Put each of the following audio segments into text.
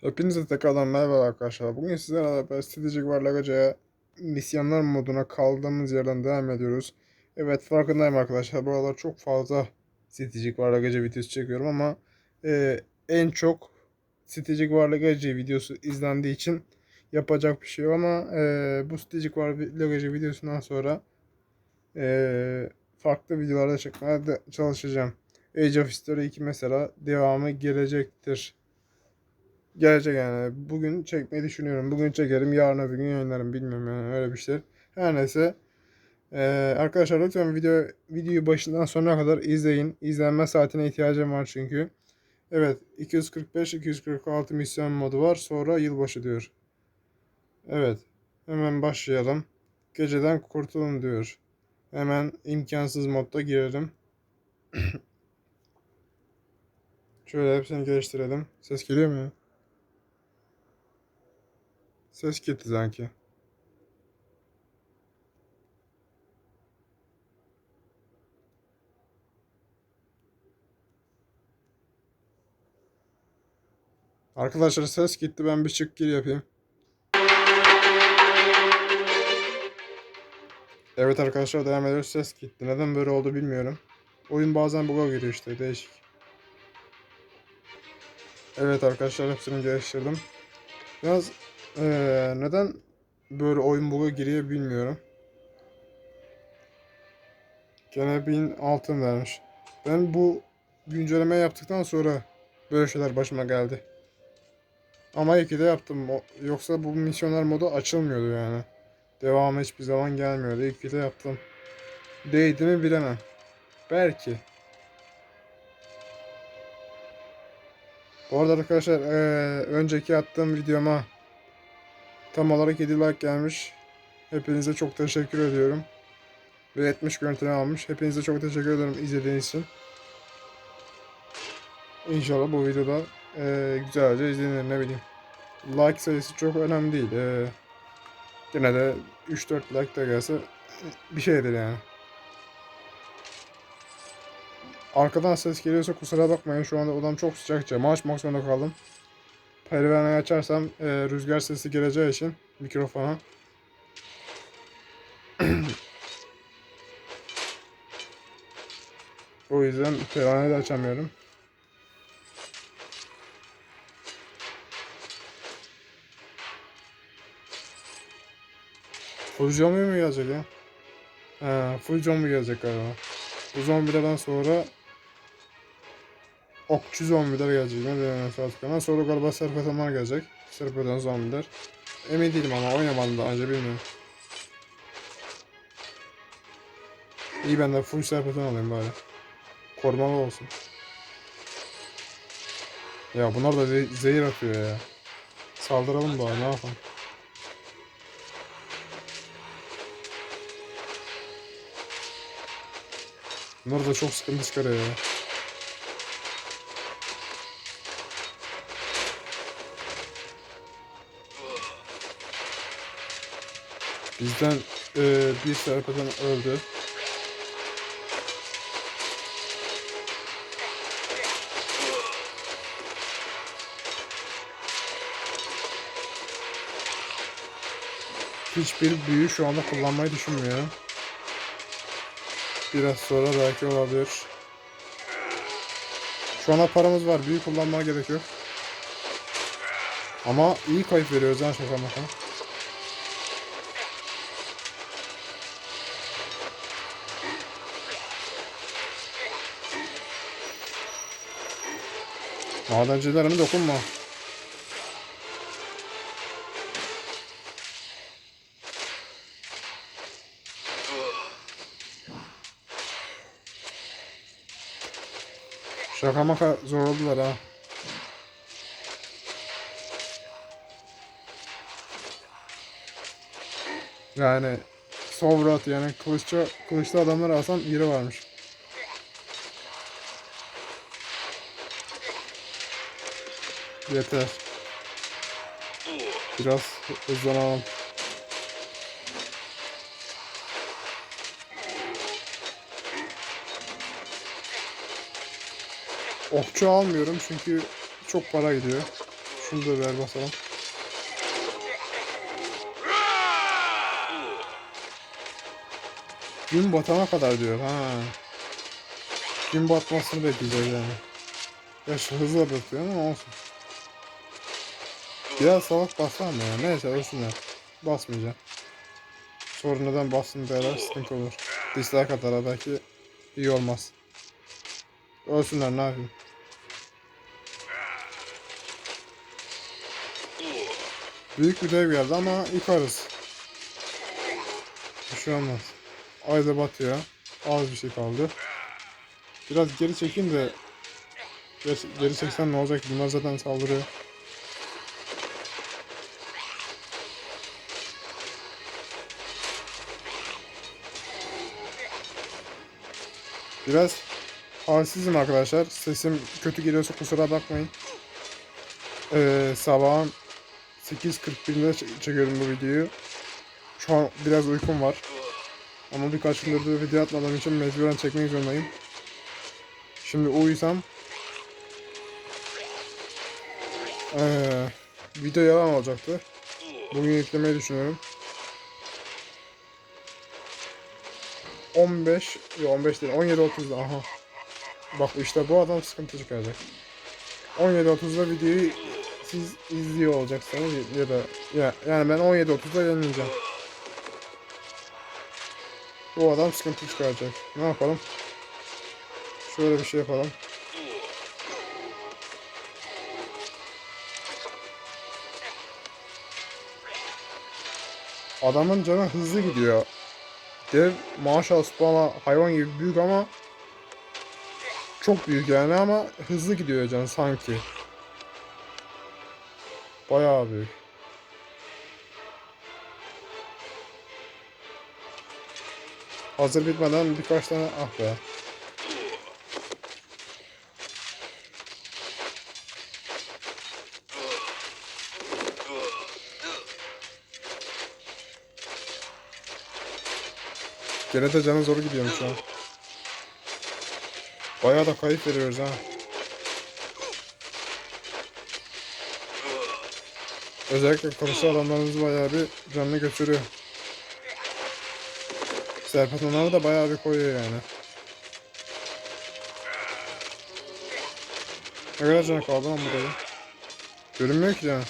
Hepinize tekrardan merhaba arkadaşlar. Bugün sizlerle beraber Stratejik Varlagaca'ya misyonlar moduna kaldığımız yerden devam ediyoruz. Evet farkındayım arkadaşlar. Bu aralar çok fazla Stratejik Varlagaca videosu çekiyorum ama e, en çok Stratejik Varlagaca videosu izlendiği için yapacak bir şey yok ama e, bu Stratejik Varlagaca videosundan sonra e, farklı videolarda çekmeye de çalışacağım. Age of History 2 mesela devamı gelecektir gelecek yani. Bugün çekmeyi düşünüyorum. Bugün çekerim, yarın öbür gün yayınlarım. Bilmiyorum yani öyle bir şeyler. Her neyse. Ee, arkadaşlar lütfen video videoyu başından sonuna kadar izleyin. İzlenme saatine ihtiyacım var çünkü. Evet 245-246 misyon modu var. Sonra yılbaşı diyor. Evet. Hemen başlayalım. Geceden kurtulun diyor. Hemen imkansız modda girelim. Şöyle hepsini geliştirelim. Ses geliyor mu ya? Ses gitti sanki. Arkadaşlar ses gitti. Ben bir çık gir yapayım. Evet arkadaşlar devam ediyoruz. Ses gitti. Neden böyle oldu bilmiyorum. Oyun bazen bug'a giriyor işte. Değişik. Evet arkadaşlar hepsini geliştirdim. Biraz ee, neden böyle oyun bug'a giriyor bilmiyorum. Gene 1000 altın vermiş. Ben bu güncelleme yaptıktan sonra böyle şeyler başıma geldi. Ama iyi ki de yaptım. Yoksa bu misyonlar modu açılmıyordu yani. Devamı hiçbir zaman gelmiyordu. İyi ki de yaptım. Değdi mi bilemem. Belki. Bu arada arkadaşlar eee, önceki attığım videoma tam olarak 7 like gelmiş. Hepinize çok teşekkür ediyorum. Ve 70 görüntüleme almış. Hepinize çok teşekkür ederim izlediğiniz için. İnşallah bu videoda eee, güzelce izlenir ne bileyim. Like sayısı çok önemli değil. Eee yine de 3-4 like da gelse bir şeydir yani. Arkadan ses geliyorsa kusura bakmayın. Şu anda odam çok sıcak. Camı açmak zorunda kaldım. Pervaneyi açarsam e, rüzgar sesi geleceği için mikrofona. o yüzden pervaneyi de açamıyorum. Full zombi mi gelecek ya? Ha, full zombi gelecek galiba. Bu zombilerden sonra okçu zombiler gelecek. Ne artık ama sonra galiba serpetanlar gelecek. Serpetan zombiler. Emin değilim ama oynamadım daha önce bilmiyorum. İyi ben de full serpetan alayım bari. Korumalı olsun. Ya bunlar da ze- zehir atıyor ya. Saldıralım bari ne yapalım. Bunlar da çok sıkıntı çıkarıyor ya. Bizden e, bir serpeten öldü. Hiçbir büyü şu anda kullanmayı düşünmüyorum. Biraz sonra belki olabilir. Şu anda paramız var. Büyü kullanmaya gerek yok. Ama iyi kayıp veriyoruz ha şaka maka. Madencilerime dokunma. Şaka maka zorladılar ha. Yani Sovrat yani kılıçça, kılıçlı adamlar alsam yeri varmış. Yeter. Biraz hızlanalım. Okçu almıyorum çünkü çok para gidiyor. Şunu da ver basalım. Gün batana kadar diyor. Ha. Gün batmasını bekleyeceğiz yani. Gerçi hızlı batıyor ama olsun. Biraz salak bassam mı ya? Neyse ölsünler. Basmayacağım. Sonra neden bassın derler sıkıntı olur. Dislike atar belki iyi olmaz. Ölsünler ne yapayım. Büyük bir dev geldi ama yıkarız. Bir şey olmaz. Ay da batıyor. Az bir şey kaldı. Biraz geri çekeyim de geri, geri çeksem ne olacak? Bunlar zaten saldırıyor. Biraz halsizim arkadaşlar. Sesim kötü geliyorsa kusura bakmayın. Ee, sabahın 8.41'inde ç- çekiyorum bu videoyu. Şu an biraz uykum var. Ama birkaç gündür de video atmadığım için mecburen çekmek zorundayım. Şimdi uyusam ee, video yalan olacaktı. Bugün yüklemeyi düşünüyorum. 15 yok 15 değil 17.30'da aha. Bak işte bu adam sıkıntı çıkaracak. 17.30'da videoyu siz izliyor olacaksınız ya da ya, yani ben 17.30'da yayınlayacağım. Bu adam sıkıntı çıkaracak. Ne yapalım? Şöyle bir şey yapalım. Adamın canı hızlı gidiyor. Dev maşallah subhanallah hayvan gibi büyük ama çok büyük yani ama hızlı gidiyor canı sanki. Bayağı büyük. Hazır bitmeden birkaç tane ah be. Gene de canı zor gidiyormuş ha. Bayağı da kayıp veriyoruz ha. Özellikle kılıçlı adamlarımız bayağı bir canını götürüyor. Serpat onları da bayağı bir koyuyor yani. Ne kadar canı kaldı lan burada? Görünmüyor ki canı.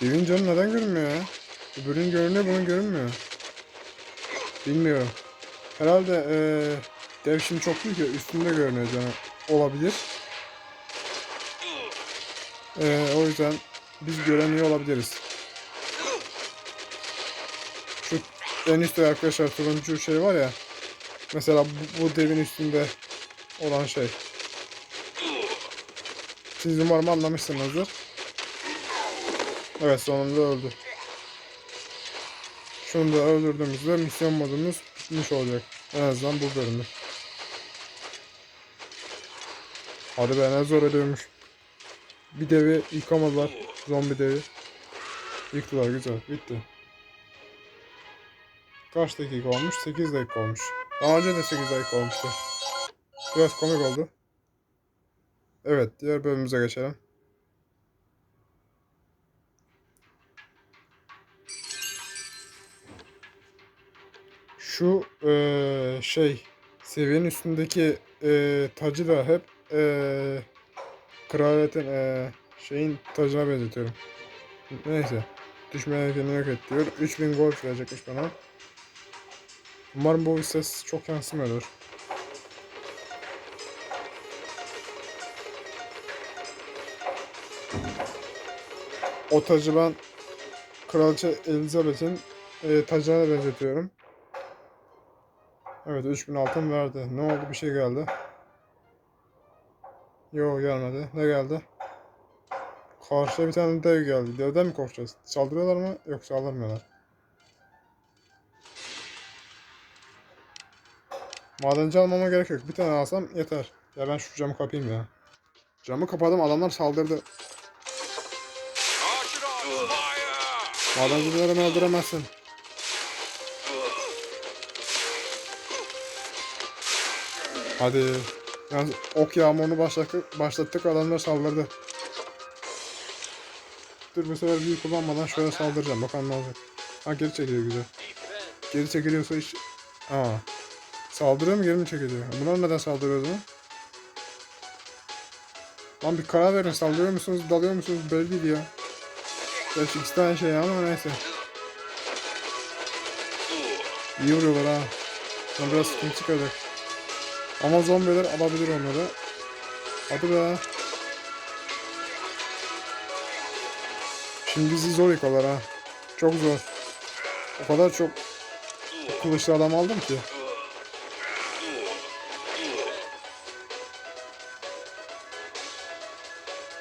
Devin canı neden görünmüyor ya? Öbürünün görünüyor bunun görünmüyor. Bilmiyorum. Herhalde eee dev şimdi çok büyük ya üstünde görünüyor canı. Olabilir. Eee o yüzden biz göremiyor olabiliriz. Şu en üstte arkadaşlar turuncu şey var ya. Mesela bu, bu devin üstünde olan şey. Siz umarım anlamışsınızdır. Evet sonunda öldü. Şunu da öldürdüğümüzde misyon modumuz bitmiş olacak. En azından bu bölümde. Hadi be ne zor ediyormuş. Bir devi yıkamadılar. Zombi devi. Yıktılar güzel. Bitti. Kaç dakika olmuş? 8 dakika olmuş. Daha önce de 8 dakika olmuştu. Biraz komik oldu. Evet diğer bölümümüze geçelim. Şu eee, şey seviyenin üstündeki eee, tacı da hep eee kraliyetin eee, şeyin tacına benzetiyorum. Neyse. Düşmeye kendini yok et diyor. 3000 gol verecekmiş bana. Umarım bu ses çok yansımıyordur. O tacı ben Kraliçe Elizabeth'in eee tacına benzetiyorum. Evet 3000 altın verdi. Ne oldu bir şey geldi. Yok gelmedi. Ne geldi? Karşıya bir tane dev geldi. Devden mi korkacağız? Saldırıyorlar mı? Yok saldırmıyorlar. Madenci almama gerek yok. Bir tane alsam yeter. Ya ben şu camı kapayım ya. Camı kapadım adamlar saldırdı. Madencileri öldüremezsin. Hadi. Yalnız ok yağmurunu başlattık, başlattık adamlar saldırdı. Dur bu sefer büyük kullanmadan şöyle saldıracağım. Bakalım ne olacak. Ha geri çekiliyor güzel. Geri çekiliyorsa hiç... Aa. Saldırıyor mu geri mi çekiliyor? Bunlar neden saldırıyor zaman? Lan bir karar verin. Saldırıyor musunuz, dalıyor musunuz belli değil ya. Gerçi ikisi tane şey ama neyse. İyi vuruyorlar ha. Sonra biraz sıkıntı çıkacak. Ama zombiler alabilir onları. Hadi be. Şimdi bizi zor yıkarlar ha. Çok zor. O kadar çok kılıçlı adam aldım ki.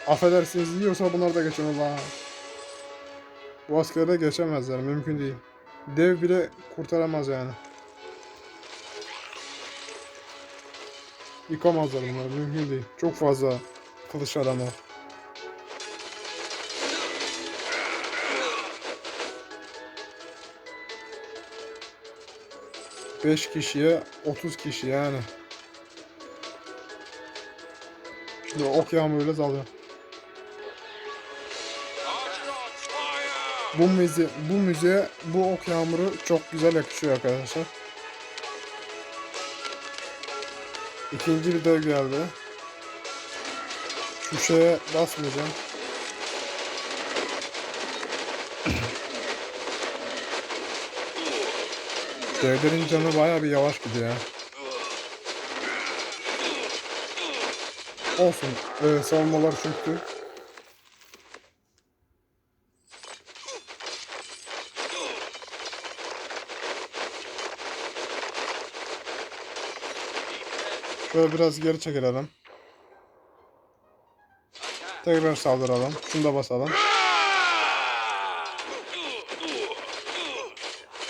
Affedersiniz yiyorsa bunlar da geçemez ha. Bu askerler geçemezler mümkün değil. Dev bile kurtaramaz yani. Yıkamazlar bunları mümkün değil. Çok fazla kılıç adam var. Beş kişiye 30 kişi yani. Şimdi ok yağmuruyla dalıyor. Bu müze, bu müziğe bu ok yağmuru çok güzel yakışıyor arkadaşlar. İkinci bir dev geldi. Şu şeye basmayacağım. Devlerin canı baya bir yavaş gidiyor. Olsun. Ee, savunmalar çöktü. Şöyle biraz geri çekilelim. Tekrar saldıralım. Şunu da basalım.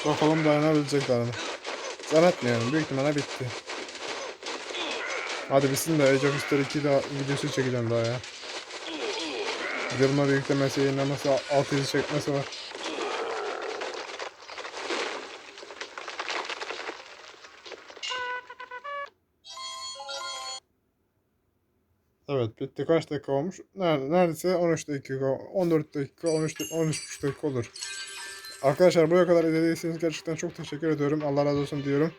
Bakalım dayanabilecekler mi? Zannetmiyorum. Büyük ihtimalle bitti. Hadi bitsin de Age of History 2 daha videosu çekeceğim daha ya. Yılma yüklemesi, yayınlaması, alt yazı çekmesi var. Evet bitti. Kaç dakika olmuş? Nerede, neredeyse 13 dakika, 14 dakika, 13, 13 dakika olur. Arkadaşlar buraya kadar izlediyseniz gerçekten çok teşekkür ediyorum. Allah razı olsun diyorum.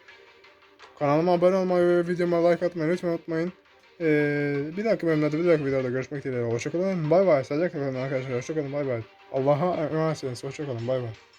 Kanalıma abone olmayı ve videoma like atmayı lütfen unutmayın. Ee, bir dahaki bölümlerde bir dahaki videoda görüşmek dileğiyle. Hoşçakalın. Bay bay. Kalın arkadaşlar. Hoşçakalın. Bay bay. Allah'a emanetsiniz. Hoşçakalın. Bay bay.